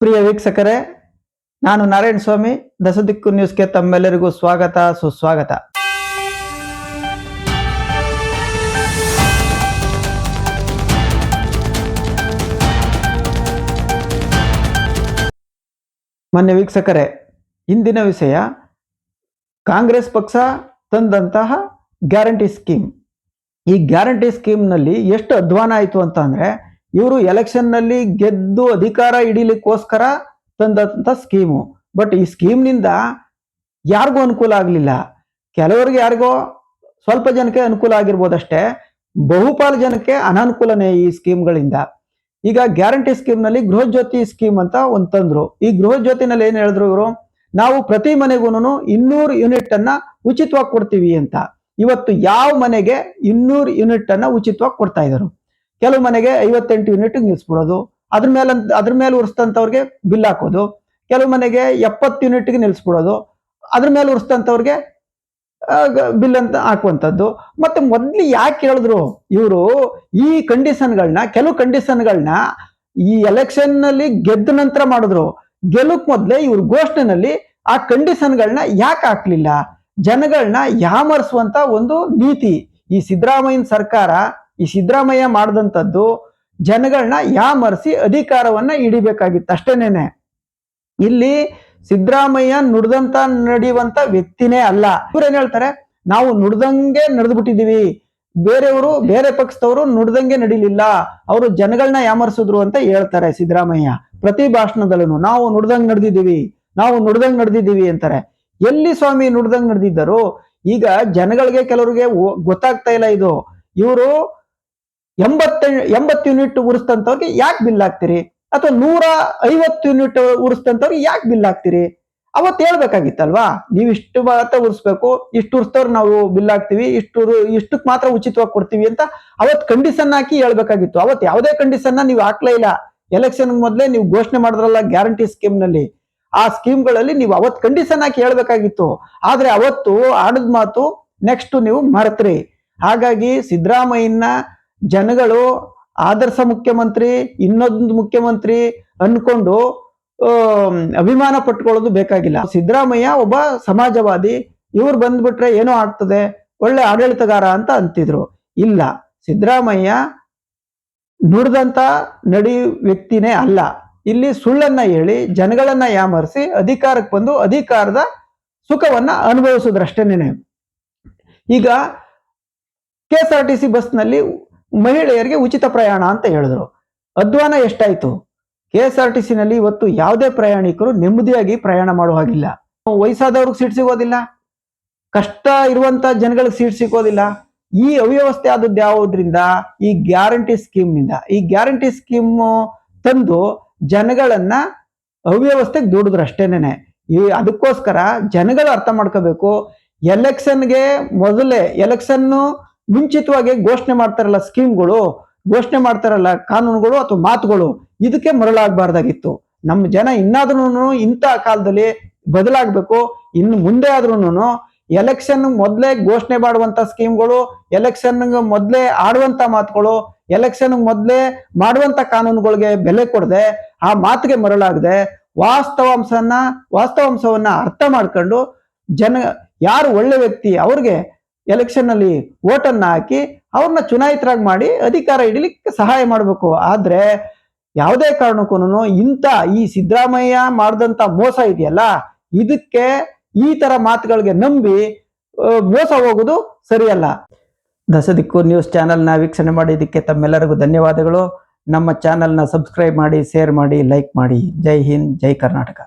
ಪ್ರಿಯ ವೀಕ್ಷಕರೇ, ನಾನು ನಾರಾಯಣ ಸ್ವಾಮಿ, ದಸದಿಕ್ಕು ನ್ಯೂಸ್ಗೆ ತಮ್ಮೆಲ್ಲರಿಗೂ ಸ್ವಾಗತ, ಸುಸ್ವಾಗತ. ಮಾನ್ಯ ವೀಕ್ಷಕರೇ, ಇಂದಿನ ವಿಷಯ, ಕಾಂಗ್ರೆಸ್ ಪಕ್ಷ ತಂದಂತಹ ಗ್ಯಾರಂಟಿ ಸ್ಕೀಮ್. ಈ ಗ್ಯಾರಂಟಿ ಸ್ಕೀಮ್ನಲ್ಲಿ ಎಷ್ಟು ಅಧ್ವಾನ ಆಯಿತು ಅಂತ ಅಂದ್ರೆ ಇವರು ಎಲೆಕ್ಷನ್ನಲ್ಲಿ ಗೆದ್ದು ಅಧಿಕಾರ ಹಿಡೀಲಿಕ್ಕೋಸ್ಕರ ತಂದಂಥ ಸ್ಕೀಮು ಬಟ್ ಈ ಸ್ಕೀಮ್ನಿಂದ ಯಾರಿಗೂ ಅನುಕೂಲ ಆಗಲಿಲ್ಲ. ಕೆಲವರಿಗೆ ಯಾರಿಗೋ ಸ್ವಲ್ಪ ಜನಕ್ಕೆ ಅನುಕೂಲ ಆಗಿರ್ಬೋದಷ್ಟೇ. ಬಹುಪಾಲು ಜನಕ್ಕೆ ಅನಾನುಕೂಲನೇ ಈ ಸ್ಕೀಮ್ಗಳಿಂದ ಈಗ ಗ್ಯಾರಂಟಿ ಸ್ಕೀಮ್ನಲ್ಲಿ ಗೃಹ ಜ್ಯೋತಿ ಸ್ಕೀಮ್ ಅಂತ ಒಂದು ತಂದ್ರು. ಈ ಗೃಹ ಏನ್ ಹೇಳಿದ್ರು ಇವರು? ನಾವು ಪ್ರತಿ ಮನೆಗೂನು ಇನ್ನೂರು ಯೂನಿಟ್ ಅನ್ನ ಉಚಿತವಾಗಿ ಕೊಡ್ತೀವಿ ಅಂತ. ಇವತ್ತು ಯಾವ ಮನೆಗೆ ಇನ್ನೂರು ಯೂನಿಟ್ ಅನ್ನ ಉಚಿತವಾಗಿ ಕೊಡ್ತಾ ಇದ್ರು? ಕೆಲವು ಮನೆಗೆ ಐವತ್ತೆಂಟು ಯೂನಿಟ್ ನಿಲ್ಸ್ಬಿಡೋದು ಅದ್ರ ಮೇಲೆ ಅದ್ರ ಮೇಲೆ ಉರಿಸ್ದಂಥವ್ರಿಗೆ ಬಿಲ್ ಹಾಕೋದು. ಕೆಲವು ಮನೆಗೆ ಎಪ್ಪತ್ತು ಯೂನಿಟ್ಗೆ ನಿಲ್ಸ್ಬಿಡೋದು ಅದ್ರ ಮೇಲೆ ಉರ್ಸ್ತಂತವ್ರಿಗೆ ಬಿಲ್ ಅಂತ ಹಾಕುವಂಥದ್ದು. ಮತ್ತೆ ಮೊದ್ಲು ಯಾಕೆ ಹೇಳಿದ್ರು ಇವರು ಈ ಕಂಡೀಷನ್ಗಳನ್ನ ಕೆಲವು ಕಂಡೀಷನ್ಗಳನ್ನ ಈ ಎಲೆಕ್ಷನ್ನಲ್ಲಿ ಗೆದ್ದ ನಂತರ ಮಾಡಿದ್ರು. ಗೆಲುಕ್ ಮೊದಲೇ ಇವ್ರ ಘೋಷಣೆನಲ್ಲಿ ಆ ಕಂಡೀಷನ್ಗಳನ್ನ ಯಾಕೆ ಹಾಕ್ಲಿಲ್ಲ? ಜನಗಳನ್ನ ಯಾಮರ್ಸುವಂತ ಒಂದು ನೀತಿ. ಈ ಸಿದ್ದರಾಮಯ್ಯನ ಸರ್ಕಾರ ಈ ಸಿದ್ದರಾಮಯ್ಯ ಮಾಡಿದಂಥದ್ದು ಜನಗಳನ್ನ ಯಾಮರ್ಸಿ ಅಧಿಕಾರವನ್ನ ಹಿಡಿಬೇಕಾಗಿತ್ತು ಅಷ್ಟೇನೇನೆ. ಇಲ್ಲಿ ಸಿದ್ದರಾಮಯ್ಯ ನುಡ್ದಂತ ನಡೆಯುವಂತ ವ್ಯಕ್ತಿನೇ ಅಲ್ಲ. ಇವ್ರೇನ್ ಹೇಳ್ತಾರೆ? ನಾವು ನುಡ್ದಂಗೆ ನಡೆದು ಬಿಟ್ಟಿದೀವಿ ಬೇರೆಯವರು, ಬೇರೆ ಪಕ್ಷದವರು ನುಡ್ದಂಗೆ ನಡೀಲಿಲ್ಲ. ಅವರು ಜನಗಳನ್ನ ಯಾಮರ್ಸಿದ್ರು ಅಂತ ಹೇಳ್ತಾರೆ ಸಿದ್ದರಾಮಯ್ಯ. ಪ್ರತಿ ಭಾಷಣದಲ್ಲೂ ನಾವು ನುಡ್ದಂಗೆ ನಡೆದಿದ್ದೀವಿ, ನಾವು ನುಡ್ದಂಗೆ ನಡೆದಿದ್ದೀವಿ ಅಂತಾರೆ. ಎಲ್ಲಿ ಸ್ವಾಮಿ ನುಡ್ದಂಗೆ ನಡೆದಿದ್ದರು, ಈಗ ಜನಗಳಿಗೆ ಕೆಲವರಿಗೆ ಗೊತ್ತಾಗ್ತಾ ಇಲ್ಲ ಇದು. ಇವರು ಎಂಬತ್ತ, ಎಂಬತ್ತು ಯೂನಿಟ್ ಉರಿಸ್ತಂತವ್ರಿಗೆ ಯಾಕೆ ಬಿಲ್ ಹಾಕ್ತೀರಿ? ಅಥವಾ ನೂರ ಐವತ್ತು ಯೂನಿಟ್ ಉರಿಸ್ತಂತವ್ರಿಗೆ ಯಾಕೆ ಬಿಲ್ ಹಾಕ್ತೀರಿ? ಅವತ್ತು ಹೇಳ್ಬೇಕಾಗಿತ್ತಲ್ವಾ? ನೀವು ಇಷ್ಟು ಮಾತ್ರ ಉರಿಸ್ಬೇಕು, ಇಷ್ಟು ಉರಿಸ್ತವ್ರು ನಾವು ಬಿಲ್ ಹಾಕ್ತಿವಿ, ಇಷ್ಟು ಇಷ್ಟಕ್ಕೆ ಮಾತ್ರ ಉಚಿತವಾಗಿ ಕೊಡ್ತೀವಿ ಅಂತ ಅವತ್ತು ಕಂಡೀಷನ್ ಹಾಕಿ ಹೇಳ್ಬೇಕಾಗಿತ್ತು. ಅವತ್ತು ಯಾವುದೇ ಕಂಡೀಷನ್ನ ನೀವು ಹಾಕ್ಲೇ ಇಲ್ಲ. ಎಲೆಕ್ಷನ್ ಮೊದಲೇ ನೀವು ಘೋಷಣೆ ಮಾಡಿದ್ರಲ್ಲ ಗ್ಯಾರಂಟಿ ಸ್ಕೀಮ್ನಲ್ಲಿ ಆ ಸ್ಕೀಮ್ಗಳಲ್ಲಿ ನೀವು ಅವತ್ತು ಕಂಡೀಷನ್ ಹಾಕಿ ಹೇಳ್ಬೇಕಾಗಿತ್ತು. ಆದರೆ ಅವತ್ತು ಆಡದ ಮಾತು ನೆಕ್ಸ್ಟ್ ನೀವು ಮರೆತ್ರಿ. ಹಾಗಾಗಿ ಸಿದ್ದರಾಮಯ್ಯನ ಜನಗಳು ಆದರ್ಶ ಮುಖ್ಯಮಂತ್ರಿ, ಇನ್ನೊಂದು ಮುಖ್ಯಮಂತ್ರಿ ಅನ್ಕೊಂಡು ಅಭಿಮಾನ ಪಟ್ಕೊಳ್ಳೋದು ಬೇಕಾಗಿಲ್ಲ. ಸಿದ್ದರಾಮಯ್ಯ ಒಬ್ಬ ಸಮಾಜವಾದಿ. ಇವ್ರು ಬಂದ್ಬಿಟ್ರೆ ಏನೋ ಆಗ್ತದೆ, ಒಳ್ಳೆ ಆಡಳಿತಗಾರ ಅಂತ ಅಂತಿದ್ರು. ಇಲ್ಲ, ಸಿದ್ದರಾಮಯ್ಯ ನುಡಿದಂತ ನಡಿ ವ್ಯಕ್ತಿನೇ ಅಲ್ಲ. ಇಲ್ಲಿ ಸುಳ್ಳನ್ನ ಹೇಳಿ, ಜನಗಳನ್ನ ಯಾಮರಿಸಿ, ಅಧಿಕಾರಕ್ಕೆ ಬಂದು ಅಧಿಕಾರದ ಸುಖವನ್ನ ಅನುಭವಿಸೋದ್ರಷ್ಟೇನೆ ಈಗ K S R T C ಬಸ್ನಲ್ಲಿ ಮಹಿಳೆಯರಿಗೆ ಉಚಿತ ಪ್ರಯಾಣ ಅಂತ ಹೇಳಿದ್ರು. ಅಧ್ವಾನ ಎಷ್ಟಾಯ್ತು? ಕೆ ಎಸ್ ಆರ್ ಟಿ ಸಿನಲ್ಲಿ ಇವತ್ತು ಯಾವುದೇ ಪ್ರಯಾಣಿಕರು ನೆಮ್ಮದಿಯಾಗಿ ಪ್ರಯಾಣ ಮಾಡುವ ಹಾಗಿಲ್ಲ. ವಯಸ್ಸಾದವ್ರಿಗೆ ಸೀಟ್ ಸಿಗೋದಿಲ್ಲ. ಕಷ್ಟ ಇರುವಂತ ಜನಗಳಿಗೆ ಸೀಟ್ ಸಿಗೋದಿಲ್ಲ. ಈ ಅವ್ಯವಸ್ಥೆ ಆದದ್ದು ಯಾವುದ್ರಿಂದ? ಈ ಗ್ಯಾರಂಟಿ ಸ್ಕೀಮ್ನಿಂದ ಈ ಗ್ಯಾರಂಟಿ ಸ್ಕೀಮ್ ತಂದು ಜನಗಳನ್ನ ಅವ್ಯವಸ್ಥೆಗೆ ದುಡಿದ್ರು ಅಷ್ಟೇನೆ ಈ ಅದಕ್ಕೋಸ್ಕರ ಜನಗಳು ಅರ್ಥ ಮಾಡ್ಕೋಬೇಕು. ಎಲೆಕ್ಷನ್ಗೆ ಮೊದಲೇ ಎಲೆಕ್ಷನ್ ಮುಂಚಿತವಾಗಿ ಘೋಷಣೆ ಮಾಡ್ತಾರಲ್ಲ ಸ್ಕೀಮ್ಗಳು, ಘೋಷಣೆ ಮಾಡ್ತಾರಲ್ಲ ಕಾನೂನುಗಳು ಅಥವಾ ಮಾತುಗಳು, ಇದಕ್ಕೆ ಮರಳಾಗಬಾರ್ದಾಗಿತ್ತು. ನಮ್ಮ ಜನ ಇನ್ನಾದ್ರೂ ಇಂಥ ಕಾಲದಲ್ಲಿ ಬದಲಾಗಬೇಕು, ಇನ್ನು ಮುಂದೆ ಆದ್ರೂ ಎಲೆಕ್ಷನ್ ಮೊದಲೇ ಘೋಷಣೆ ಮಾಡುವಂತ ಸ್ಕೀಮ್ಗಳು, ಎಲೆಕ್ಷನ್ ಮೊದಲೇ ಆಡುವಂತ ಮಾತುಗಳು, ಎಲೆಕ್ಷನ್ ಮೊದಲೇ ಮಾಡುವಂತ ಕಾನೂನುಗಳಿಗೆ ಬೆಲೆ ಕೊಡದೆ ಆ ಮಾತಿಗೆ ಮರಳಾಗದೆ ವಾಸ್ತವಾಂಶನ, ವಾಸ್ತವಾಂಶವನ್ನ ಅರ್ಥ ಮಾಡ್ಕೊಂಡು ಜನ, ಯಾರು ಒಳ್ಳೆ ವ್ಯಕ್ತಿ ಅವ್ರಿಗೆ ಎಲೆಕ್ಷನ್ ಅಲ್ಲಿ ಹಾಕಿ ಅವ್ರನ್ನ ಚುನಾಯಿತರಾಗಿ ಮಾಡಿ ಅಧಿಕಾರ ಹಿಡಿಲಿಕ್ಕೆ ಸಹಾಯ ಮಾಡಬೇಕು. ಆದ್ರೆ ಯಾವುದೇ ಕಾರಣಕ್ಕೂ ಇಂಥ ಈ ಸಿದ್ದರಾಮಯ್ಯ ಮಾಡಿದಂತ ಮೋಸ ಇದೆಯಲ್ಲ, ಇದಕ್ಕೆ ಈ ತರ ಮಾತುಗಳಿಗೆ ನಂಬಿ ಮೋಸ ಹೋಗೋದು ಸರಿಯಲ್ಲ. ದಸದಿಕ್ಕು ನ್ಯೂಸ್ ಚಾನೆಲ್ನ ವೀಕ್ಷಣೆ ಮಾಡಿದ್ದಕ್ಕೆ ತಮ್ಮೆಲ್ಲರಿಗೂ ಧನ್ಯವಾದಗಳು. ನಮ್ಮ ಚಾನೆಲ್ನ ಸಬ್ಸ್ಕ್ರೈಬ್ ಮಾಡಿ, ಶೇರ್ ಮಾಡಿ, ಲೈಕ್ ಮಾಡಿ. ಜೈ ಹಿಂದ್, ಜೈ ಕರ್ನಾಟಕ.